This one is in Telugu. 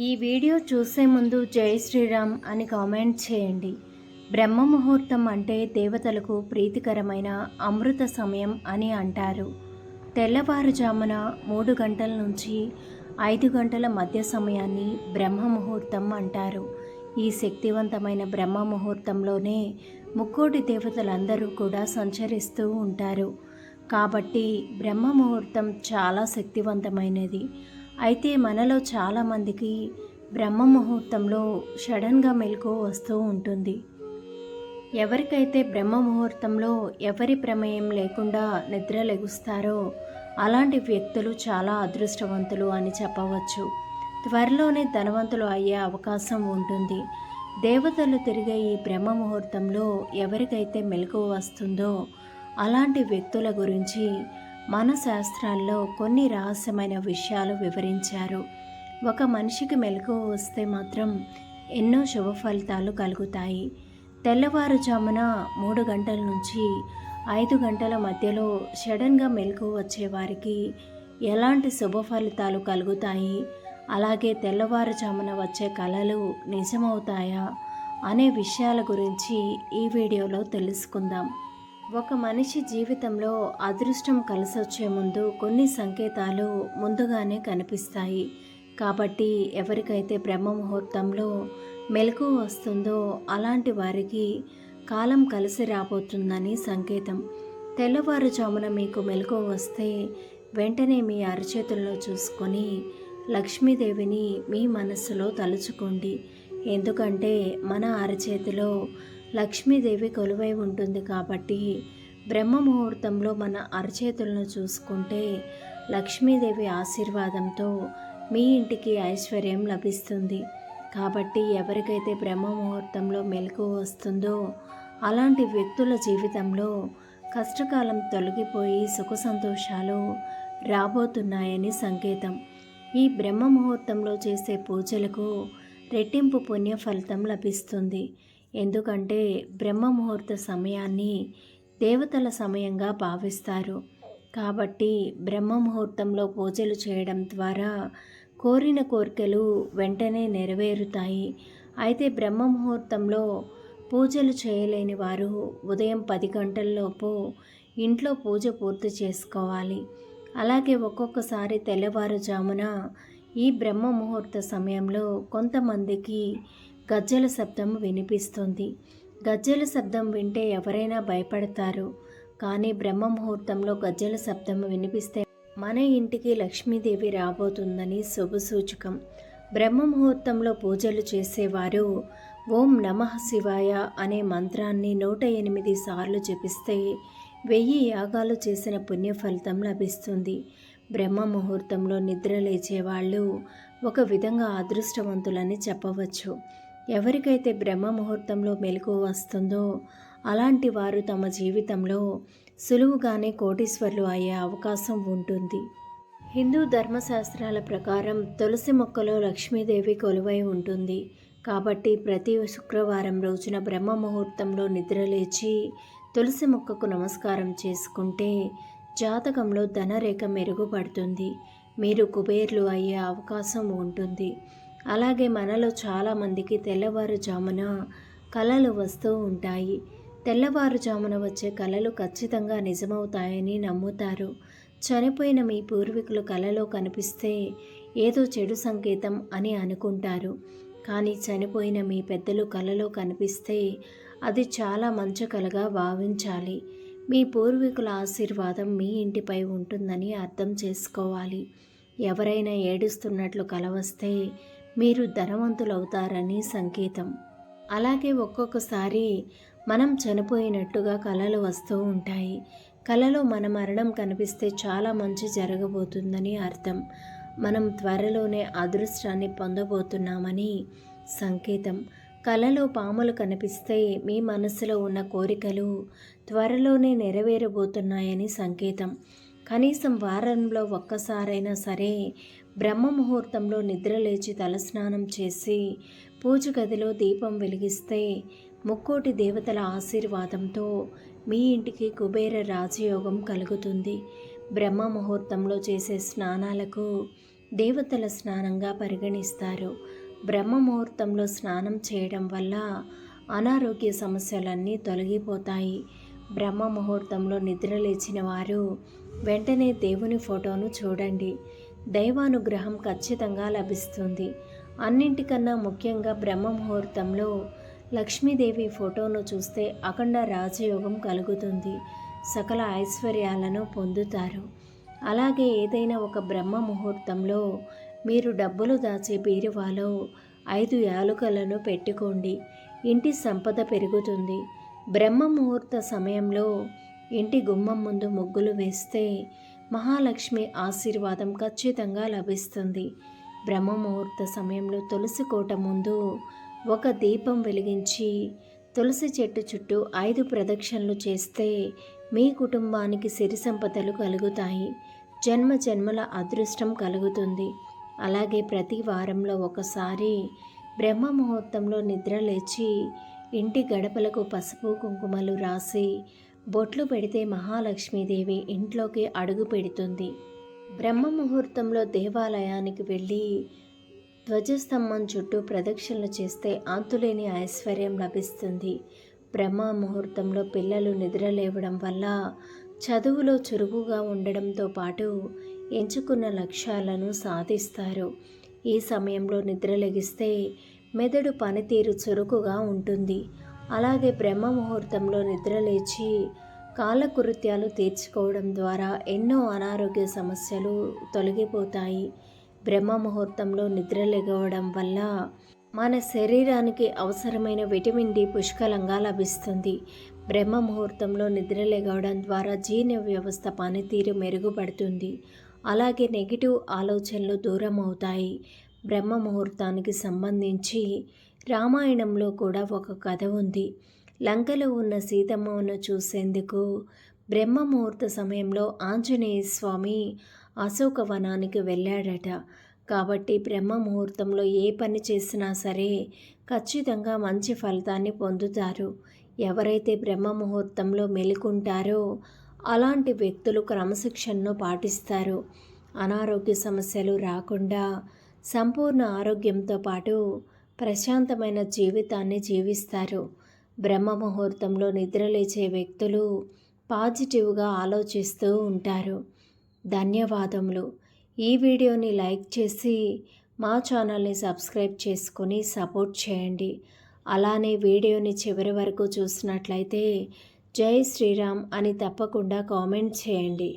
ఈ వీడియో చూసే ముందు జై శ్రీరామ్ అని కామెంట్ చేయండి. బ్రహ్మ ముహూర్తం అంటే దేవతలకు ప్రీతికరమైన అమృత సమయం అని అంటారు. తెల్లవారుజామున మూడు గంటల నుంచి ఐదు గంటల మధ్య సమయాన్ని బ్రహ్మ ముహూర్తం అంటారు. ఈ శక్తివంతమైన బ్రహ్మ ముహూర్తంలోనే ముక్కోటి దేవతలందరూ కూడా సంచరిస్తూ ఉంటారు. కాబట్టి బ్రహ్మ ముహూర్తం చాలా శక్తివంతమైనది. అయితే మనలో చాలామందికి బ్రహ్మ ముహూర్తంలో సడన్గా మెలకు వస్తూ ఉంటుంది. ఎవరికైతే బ్రహ్మ ముహూర్తంలో ఎవరి ప్రమేయం లేకుండా నిద్ర లెగుస్తారో అలాంటి వ్యక్తులు చాలా అదృష్టవంతులు అని చెప్పవచ్చు. త్వరలోనే ధనవంతులు అయ్యే అవకాశం ఉంటుంది. దేవతలు తిరిగే ఈ బ్రహ్మ ముహూర్తంలో ఎవరికైతే మెలకు వస్తుందో అలాంటి వ్యక్తుల గురించి మన శాస్త్రాల్లో కొన్ని రహస్యమైన విషయాలు వివరించారు. ఒక మనిషికి మెలకు వస్తే మాత్రం ఎన్నో శుభ ఫలితాలు కలుగుతాయి. తెల్లవారుజామున మూడు గంటల నుంచి ఐదు గంటల మధ్యలో సడన్గా మెలకు వచ్చేవారికి ఎలాంటి శుభ ఫలితాలు కలుగుతాయి? అలాగే తెల్లవారుజామున వచ్చే కళలు నిజమవుతాయా? అనే విషయాల గురించి ఈ వీడియోలో తెలుసుకుందాం. ఒక మనిషి జీవితంలో అదృష్టం కలిసొచ్చే ముందు కొన్ని సంకేతాలు ముందుగానే కనిపిస్తాయి. కాబట్టి ఎవరికైతే బ్రహ్మ ముహూర్తంలో మెలకు వస్తుందో అలాంటి వారికి కాలం కలిసి రాబోతుందని సంకేతం. తెల్లవారుజామున మీకు మెలకు వస్తే వెంటనే మీ అరచేతుల్లో చూసుకొని లక్ష్మీదేవిని మీ మనస్సులో తలుచుకోండి. ఎందుకంటే మన అరచేతిలో లక్ష్మీదేవి కొలువై ఉంటుంది కాబట్టి బ్రహ్మ ముహూర్తంలో మన అరచేతులను చూసుకుంటే లక్ష్మీదేవి ఆశీర్వాదంతో మీ ఇంటికి ఐశ్వర్యం లభిస్తుంది. కాబట్టి ఎవరికైతే బ్రహ్మ ముహూర్తంలో మెలకు వస్తుందో అలాంటి వ్యక్తుల జీవితంలో కష్టకాలం తొలగిపోయి సుఖ సంతోషాలు రాబోతున్నాయని సంకేతం. ఈ బ్రహ్మ ముహూర్తంలో చేసే పూజలకు రెట్టింపు పుణ్య ఫలితం లభిస్తుంది. ఎందుకంటే బ్రహ్మ ముహూర్త సమయాన్ని దేవతల సమయంగా భావిస్తారు. కాబట్టి బ్రహ్మ ముహూర్తంలో పూజలు చేయడం ద్వారా కోరిన కోరికలు వెంటనే నెరవేరుతాయి. అయితే బ్రహ్మ ముహూర్తంలో పూజలు చేయలేని వారు ఉదయం పది గంటల్లోపు ఇంట్లో పూజ పూర్తి చేసుకోవాలి. అలాగే ఒక్కొక్కసారి తెల్లవారుజామున ఈ బ్రహ్మ ముహూర్త సమయంలో కొంతమందికి గజ్జల శబ్దం వినిపిస్తుంది. గజ్జల శబ్దం వింటే ఎవరైనా భయపడతారు. కానీ బ్రహ్మ ముహూర్తంలో గజ్జల శబ్దం వినిపిస్తే మన ఇంటికి లక్ష్మీదేవి రాబోతుందని శుభసూచకం బ్రహ్మ ముహూర్తంలో పూజలు చేసేవారు ఓం నమః శివాయ అనే మంత్రాన్ని నూట ఎనిమిది సార్లు జపిస్తే వెయ్యి యాగాలు చేసిన పుణ్య ఫలితం లభిస్తుంది. బ్రహ్మ ముహూర్తంలో నిద్ర లేచేవాళ్ళు ఒక విధంగా అదృష్టవంతులని చెప్పవచ్చు. ఎవరికైతే బ్రహ్మ ముహూర్తంలో మెలకు వస్తుందో అలాంటి వారు తమ జీవితంలో సులువుగానే కోటీశ్వర్లు అయ్యే అవకాశం ఉంటుంది. హిందూ ధర్మశాస్త్రాల ప్రకారం తులసి మొక్కలో లక్ష్మీదేవి కొలువై ఉంటుంది. కాబట్టి ప్రతి శుక్రవారం రోజున బ్రహ్మ ముహూర్తంలో నిద్రలేచి తులసి మొక్కకు నమస్కారం చేసుకుంటే జాతకంలో ధనరేఖ మెరుగుపడుతుంది. మీరు కుబేర్లు అయ్యే అవకాశం ఉంటుంది. అలాగే మనలో చాలామందికి తెల్లవారుజామున కళలు వస్తూ ఉంటాయి. తెల్లవారుజామున వచ్చే కళలు ఖచ్చితంగా నిజమవుతాయని నమ్ముతారు. చనిపోయిన మీ పూర్వీకులు కళలో కనిపిస్తే ఏదో చెడు సంకేతం అని అనుకుంటారు. కానీ చనిపోయిన మీ పెద్దలు కళలో కనిపిస్తే అది చాలా మంచి కలగా భావించాలి. మీ పూర్వీకుల ఆశీర్వాదం మీ ఇంటిపై ఉంటుందని అర్థం చేసుకోవాలి. ఎవరైనా ఏడుస్తున్నట్లు కలవస్తే మీరు ధనవంతులవుతారని సంకేతం. అలాగే ఒక్కొక్కసారి మనం చనిపోయినట్టుగా కళలు వస్తూ ఉంటాయి. కళలో మన మరణం కనిపిస్తే చాలా మంచి జరగబోతుందని అర్థం. మనం త్వరలోనే అదృష్టాన్ని పొందబోతున్నామని సంకేతం. కలలో పాములు కనిపిస్తే మీ మనసులో ఉన్న కోరికలు త్వరలోనే నెరవేరబోతున్నాయని సంకేతం. కనీసం వారంలో ఒక్కసారైనా సరే బ్రహ్మ ముహూర్తంలో నిద్రలేచి తలస్నానం చేసి పూజ గదిలో దీపం వెలిగిస్తే ముక్కోటి దేవతల ఆశీర్వాదంతో మీ ఇంటికి కుబేర రాజయోగం కలుగుతుంది. బ్రహ్మ ముహూర్తంలో చేసే స్నానాలకు దేవతల స్నానంగా పరిగణిస్తారు. బ్రహ్మ ముహూర్తంలో స్నానం చేయడం వల్ల అనారోగ్య సమస్యలన్నీ తొలగిపోతాయి. బ్రహ్మ ముహూర్తంలో నిద్ర లేచిన వారు వెంటనే దేవుని ఫోటోను చూడండి. దైవానుగ్రహం ఖచ్చితంగా లభిస్తుంది. అన్నింటికన్నా ముఖ్యంగా బ్రహ్మ ముహూర్తంలో లక్ష్మీదేవి ఫోటోను చూస్తే అఖండ రాజయోగం కలుగుతుంది. సకల ఐశ్వర్యాలను పొందుతారు. అలాగే ఏదైనా ఒక బ్రహ్మ ముహూర్తంలో మీరు డబ్బులు దాచే బీరువాలో ఐదు యాలుకలను పెట్టుకోండి. ఇంటి సంపద పెరుగుతుంది. బ్రహ్మ ముహూర్త సమయంలో ఇంటి గుమ్మం ముందు ముగ్గులు వేస్తే మహాలక్ష్మి ఆశీర్వాదం ఖచ్చితంగా లభిస్తుంది. బ్రహ్మ ముహూర్త సమయంలో తులసి కోట ముందు ఒక దీపం వెలిగించి తులసి చెట్టు చుట్టూ ఐదు ప్రదక్షిణలు చేస్తే మీ కుటుంబానికి సిరి సంపదలు కలుగుతాయి. జన్మ జన్మల అదృష్టం కలుగుతుంది. అలాగే ప్రతి వారంలో ఒకసారి బ్రహ్మ ముహూర్తంలో నిద్ర లేచి ఇంటి గడపలకు పసుపు కుంకుమలు రాసి బొట్లు పెడితే మహాలక్ష్మీదేవి ఇంట్లోకి అడుగు పెడుతుంది. బ్రహ్మ ముహూర్తంలో దేవాలయానికి వెళ్ళి ధ్వజస్తంభం చుట్టూ ప్రదక్షిణలు చేస్తే అంతులేని ఐశ్వర్యం లభిస్తుంది. బ్రహ్మ ముహూర్తంలో పిల్లలు నిద్రలేవడం వల్ల చదువులో చురుకుగా ఉండడంతో పాటు ఎంచుకున్న లక్ష్యాలను సాధిస్తారు. ఈ సమయంలో నిద్రలెగిస్తే మెదడు పనితీరు చురుకుగా ఉంటుంది. అలాగే బ్రహ్మ ముహూర్తంలో నిద్రలేచి కాలకృత్యాలు తీర్చుకోవడం ద్వారా ఎన్నో అనారోగ్య సమస్యలు తొలగిపోతాయి. బ్రహ్మ ముహూర్తంలో నిద్రలెగవడం వల్ల మన శరీరానికి అవసరమైన విటమిన్ డి పుష్కలంగా లభిస్తుంది. బ్రహ్మ ముహూర్తంలో నిద్రలెగవడం ద్వారా జీర్ణ వ్యవస్థ పనితీరు మెరుగుపడుతుంది. అలాగే నెగిటివ్ ఆలోచనలు దూరం అవుతాయి. బ్రహ్మ ముహూర్తానికి సంబంధించి రామాయణంలో కూడా ఒక కథ ఉంది. లంకలో ఉన్న సీతమ్మను చూసేందుకు బ్రహ్మ ముహూర్త సమయంలో ఆంజనేయ స్వామి అశోకవనానికి వెళ్ళాడట. కాబట్టి బ్రహ్మ ముహూర్తంలో ఏ పని చేసినా సరే ఖచ్చితంగా మంచి ఫలితాన్ని పొందుతారు. ఎవరైతే బ్రహ్మ ముహూర్తంలో మెలుకుంటారో అలాంటి వ్యక్తులు క్రమశిక్షణను పాటిస్తారు. అనారోగ్య సమస్యలు రాకుండా సంపూర్ణ ఆరోగ్యంతో పాటు ప్రశాంతమైన జీవితాన్ని జీవిస్తారు. బ్రహ్మ ముహూర్తంలో నిద్రలేచే వ్యక్తులు పాజిటివ్గా ఆలోచిస్తూ ఉంటారు. ధన్యవాదములు. ఈ వీడియోని లైక్ చేసి మా ఛానల్ని సబ్స్క్రైబ్ చేసుకొని సపోర్ట్ చేయండి. అలానే వీడియోని చివరి వరకు చూసినట్లయితే జై శ్రీరామ్ అని తప్పకుండా కామెంట్ చేయండి.